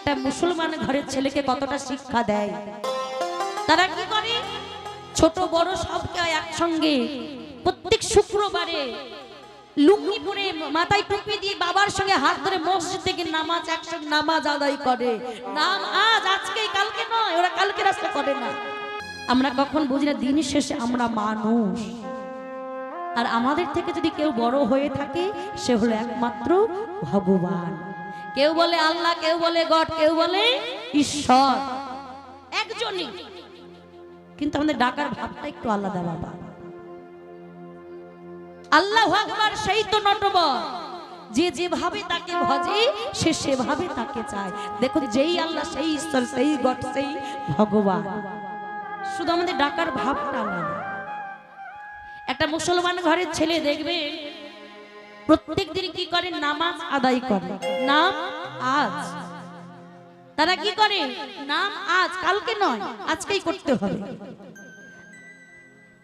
একটা মুসলমান ঘরের ছেলেকে কতটা শিক্ষা দেয়? তারা কি করে? ছোট, বড় সবকে একসঙ্গে প্রত্যেক শুক্রবারে লুঙ্গি পরে মাথায় টুপি দিয়ে বাবার সঙ্গে হাত ধরে মসজিদ থেকে নামাজ, একসঙ্গে নামাজ আদায় করে। নাম আজ আজকে কালকে নয়, ওরা কালকে রাস্তা করে না। আমরা কখন বুঝি না, দিন শেষে আমরা মানুষ। আর আমাদের থেকে যদি কেউ বড় হয়ে থাকে, সে হলো একমাত্র ভগবান। কেউ বলে আল্লাহ, কেউ বলে গড, কেউ বলে ঈশ্বর। একজনই। কিন্তু আমাদের ডাকার ভাবটা একটু আলাদা বাবা। আল্লাহ আকবার, সেই তো নটবর। যে যেভাবে তাকে ভজে, সে সেভাবে তাকে চায়। দেখুন, যেই আল্লাহ, সেই ঈশ্বর, সেই গড, সেই ভগবান। শুধু আমাদের ডাকার ভাবটা আলাদা। একটা মুসলমান ঘরের ছেলে দেখবে প্রত্যেক দিন কি করে? নামাজ আদায় করে। নাম আজ। তারা কি করে? নাম আজ। কালকে নয়, আজকেই করতে হবে।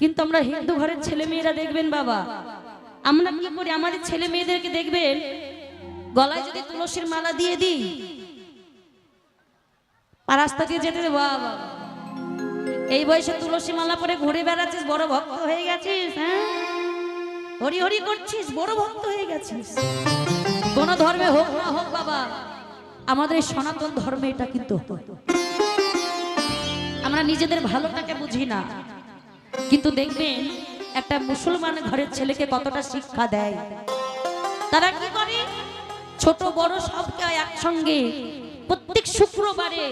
কিন্তু আমরা হিন্দু ঘরের ছেলে মেয়েরা দেখবেন বাবা, আমরা কি করি? আমাদের ছেলে মেয়েদেরকে দেখবেন, গলায় যদি তুলসীর মালা দিয়ে দিই রাস্তা দিয়ে যেতে বাবা। এই বয়সে তুলসী মালা পরে ঘুরে বেড়াচ্ছিস, বড় ভক্ত হয়ে গেছিস হ্যাঁ? হরি হরি করছিস, বড় ভক্ত হয়ে গেছিস। কোন ধর্মে হোক না হোক বাবা, আমাদের সনাতন ধর্মে এটা কিন্তু আমরা নিজেদের ভালোটাকে বুঝি না, কিন্তু দেখবেন একটা মুসলমান ঘরের ছেলেকে কতটা শিক্ষা দেয়। তারা কি করে? ছোট বড় সবকে একসঙ্গে প্রত্যেক শুক্রবারে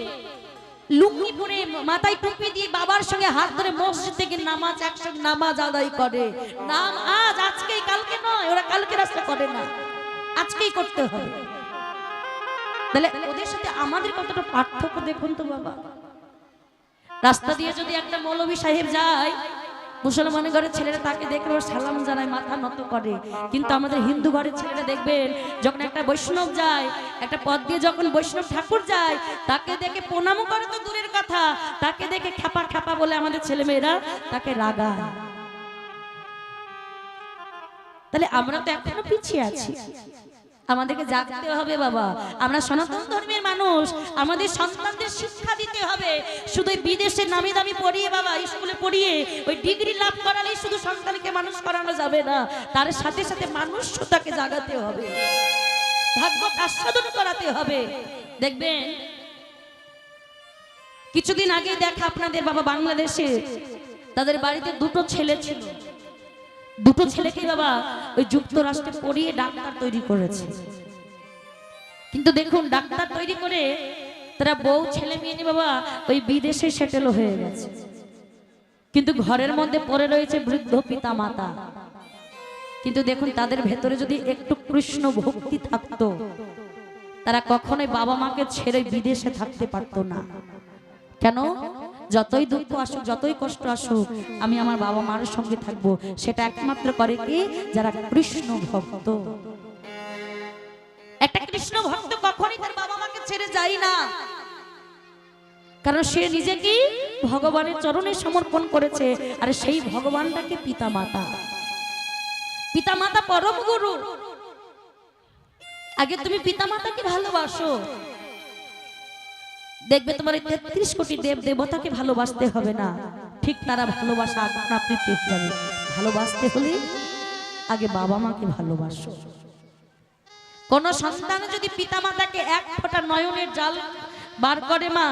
লুঙ্গি পরে মাথায় টুপি দিয়ে বাবার সঙ্গে হাত ধরে মসজিদ থেকে নামাজ একসঙ্গে নামাজ আদায় করে। নাম আজ আজকে কালকে নয়, ওরা কালকে রাস্তা করে না। আজকেই করতে হবে। তাহলে ওদের সাথে আমাদের কতটা পার্থক্য দেখুন তো বাবা। রাস্তা দিয়ে যদি একটা মৌলভী সাহেব যায় মুসলমান ঘরের ছেলেরা তাকে দেখলে ওর সালাম জানায়, মাথা নত করে। কিন্তু আমাদের হিন্দু ঘরের ছেলেরা দেখবেন, যখন একটা বৈষ্ণব যায়, একটা পথ দিয়ে যখন বৈষ্ণব ঠাকুর যায়, তাকে দেখে প্রণামও করে তো দূরের কথা, তাকে দেখে খ্যাপা খ্যাপা বলে আমাদের ছেলেমেয়েরা তাকে রাগায়। তাহলে আমরা তো এখনও পিছিয়ে আছি। আমাদেরকে জাগতে হবে বাবা। আমরা সনাতন ধর্মের মানুষ, আমাদের সন্তানদের শিক্ষা দিতে হবে। শুধু বিদেশে নামি দামি পড়িয়ে বাবা স্কুলে পড়িয়ে ওই ডিগ্রি লাভ করালেই শুধু সন্তানকে মানুষ করানো যাবে না, তার সাথে সাথে মানুষটাকে জাগাতে হবে। ভাগ্য আস্বাদন করাতে হবে। দেখবেন, কিছুদিন আগে দেখা আপনাদের বাবা বাংলাদেশে, তাদের বাড়িতে দুটো ছেলে ছিল। দুটো ছেলেকে বাবা ওই যুক্তরাষ্ট্রে পড়িয়ে ডাক্তার তৈরি করেছে। কিন্তু দেখুন, ডাক্তার তৈরি করে তারা বউ ছেলে মেয়ে বাবা ওই বিদেশে সেটেল হয়ে গেছে। কিন্তু ঘরের মধ্যে পড়ে রয়েছে বৃদ্ধ পিতা মাতা কিন্তু দেখুন, তাদের ভেতরে যদি একটু কৃষ্ণ ভক্তি থাকতো, তারা কখনোই বাবা মাকে ছেড়ে বিদেশে থাকতে পারতো না। কেন? যতই দুঃখ আসুক, যতই কষ্ট আসুক, আমি আমার বাবা মার সঙ্গে থাকব। সেটা একমাত্র করে কি? যারা কৃষ্ণ ভক্ত। একটা কৃষ্ণ ভক্ত কখনই তার বাবা মাকে ছেড়ে যায় না। কারণ সে নিজেকে ভগবানের চরণে সমর্পণ করেছে, আর সেই ভগবানটাকে পিতা মাতা পিতা মাতা পরম গুরু। আগে তুমি পিতা মাতাকে ভালোবাসো। দেখবে তোমার এই তেত্রিশ কোটি দেব দেবতাকে ভালোবাসতে হবে না। ঠিক তারা ভালোবাসা আপনা পেয়ে যাবে ভালোবাসতে হলে আগে বাবা মাকে ভালোবাসো। কোন সন্তান যদি পিতা মাতাকে এক ফোঁটা নয়নের জাল বার করে মা,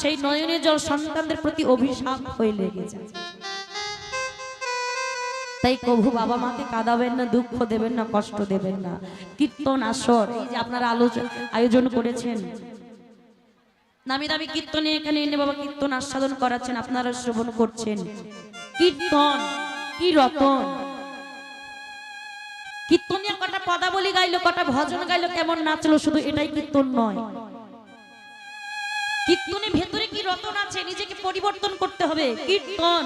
সেই নয়নের জল সন্তানদের প্রতি অভিশাপ হয়ে লেগে যায়। তাই কভু বাবা মাকে কাঁদাবেন না, দুঃখ দেবেন না, কষ্ট দেবেন না। কীর্তন আসর, এই যে আপনারা আলোচনা আয়োজন করেছেন নামি দামি কীর্তনে এখানে এনে বাবা কীর্তন আস্বাদন করাচ্ছেন, আপনারা শ্রবণ করছেন। কীর্তন, কি রতন। কীর্তনিয়া কটা পদাবলী গাইলো, কটা ভজন গাইলো, কেমন নাচলো, শুধু এটাই কীর্তন নয়। কীর্তনের ভেতরে কি রতন আছে, নিজেকে পরিবর্তন করতে হবে। কীর্তন।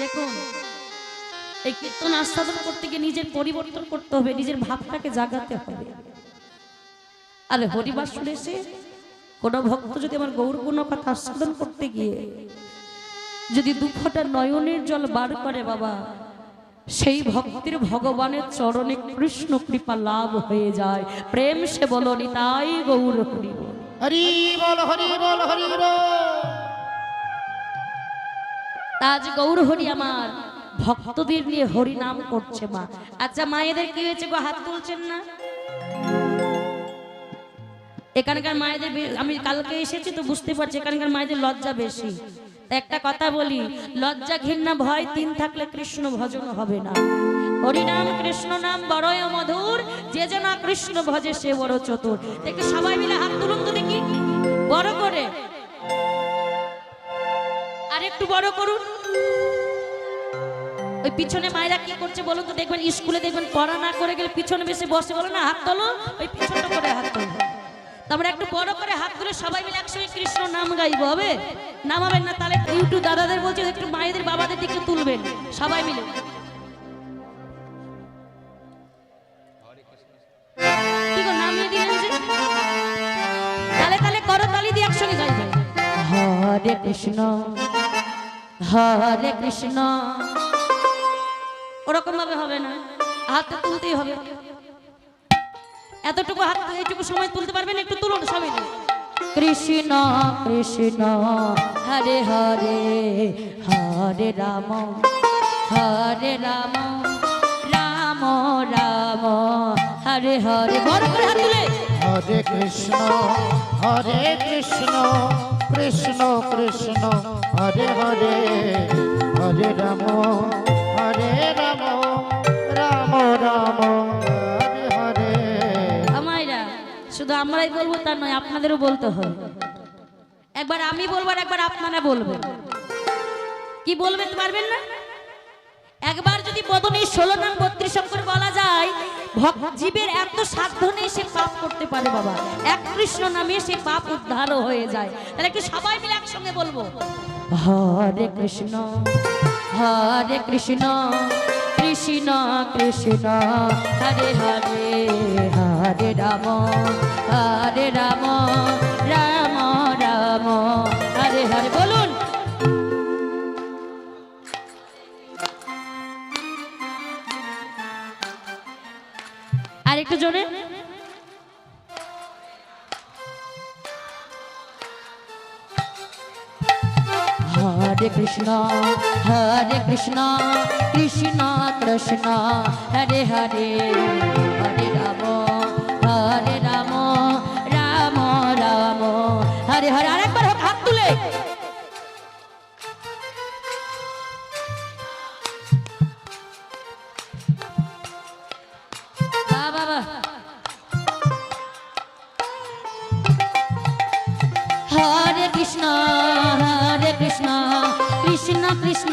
দেখুন, এই কীর্তন আস্বাদন করতে গিয়ে নিজের পরিবর্তন করতে হবে, নিজের ভাবটাকে জাগাতে হবে। আরে হরিবাস শুনেছে কোন ভক্ত যদি আমার গৌর কথা আস্বাদন করতে গিয়ে যদি দুঃখটা নয়নের জল বার করে বাবা সেই ভক্তির ভগবানের চরণে কৃষ্ণ কৃপা লাভ হয়ে যায়। প্রেম সে বলো তাই গৌর হরি বল। হরি বল হরি বল হরি আজ গৌর হরি আমার ভক্তদের নিয়ে হরি নাম করছে মা। আচ্ছা মায়েদের কি হয়েছে গো? হাত তুলছেন না? এখানকার মায়েদের আমি কালকে এসেছি তো বুঝতে পারছি, এখানকার মায়েদের লজ্জা বেশি। একটা কথা বলি, লজ্জা ঘৃণা ভয় তিন থাকলে কৃষ্ণ ভজন হবে না। হরিনাম কৃষ্ণ নাম, বড়ই মধুর, যে যে না কৃষ্ণ ভজে সে বড় চতুর। দেখে সবাই মিলে হাত তুলুন তো দেখি। বড় করে। আর একটু বড় করুন। ওই পিছনে মায়েরা কি করছে বলুন তো, দেখবেন স্কুলে দেখবেন পড়া না করে গেলে পিছনে বেশি বসে বলো না, হাত তোলো। ওই পিছনটা করে হাত তোলো। তারপরে একটু বড় করে হাত তুলে সবাই মিলে একসঙ্গে কৃষ্ণ নাম গাইবো, হবে? নামাবেন না, তাহলে ইউটিউব দাদাদের বলছে একটু মায়েদের, বাবাদের দিকে তুলবেন, সবাই মিলে। হরে কৃষ্ণ হরে কৃষ্ণ। ওরকম ভাবে হবে না, হাত তুলতেই হবে। এতটুকু হাত এইটুকু সময় তুলতে পারবেন? একটু তুলুন সবাই। কৃষ্ণ কৃষ্ণ, হরে হরে হরে রাম হরে রাম রাম রাম, হরে হরে। বড় করে হাত তুলে। হরে কৃষ্ণ হরে কৃষ্ণ কৃষ্ণ কৃষ্ণ, হরে হরে হরে রাম। আমরাই বলব, তা নয়, আপনাদেরও বলতে হবে একবার আমি বলব আর একবার আপনারা বলবেন। কি বলবেন পারবেন না? একবার যদি বদনে ষোলো নাম বত্রিশ অক্ষর বলা যায় জীবের এত সাধ্য নেই সে পাপ করতে পারে বাবা। এক কৃষ্ণ নামে সে পাপ উদ্ধারও হয়ে যায়। তাহলে কি সবাই মিলে একসঙ্গে বলব? হরে কৃষ্ণ হরে কৃষ্ণ কৃষ্ণ কৃষ্ণ, হরে হরে হরে। রাম, হরে রাম রাম রাম। হরে হরে, বলুন। আর একটু জোরে। হরে কৃষ্ণ হরে কৃষ্ণ কৃষ্ণ কৃষ্ণ, হরে হরে। হরে হরে আরেকবার হোক হাত তুলে। হরে কৃষ্ণ হরে কৃষ্ণ কৃষ্ণ কৃষ্ণ।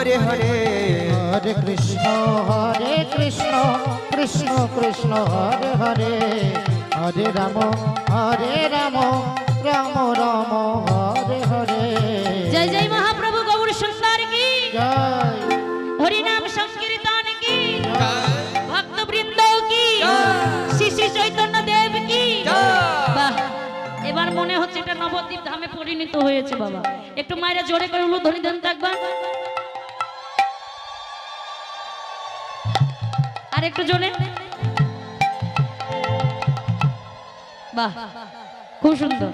হরে হরে। হরে কৃষ্ণ হরে কৃষ্ণ কৃষ্ণ কৃষ্ণ হরে হরে। হরে রাম হরে রাম রাম রাম হরে হরে। জয় জয় মহাপ্রভু গৌর সুন্দর কি? জয়। হরিনাম সংকীর্তন কি? ভক্ত বৃন্দ কি? শিশু চৈতন্য দেব কি? বাহ। এবার মনে হচ্ছে এটা নবদ্বীপ ধামে পরিণত হয়েছে বাবা। একটু মায়েরা জোরে করে উলু ধ্বনি দেন তো আর একটু জোরে। বাহ খুব সুন্দর।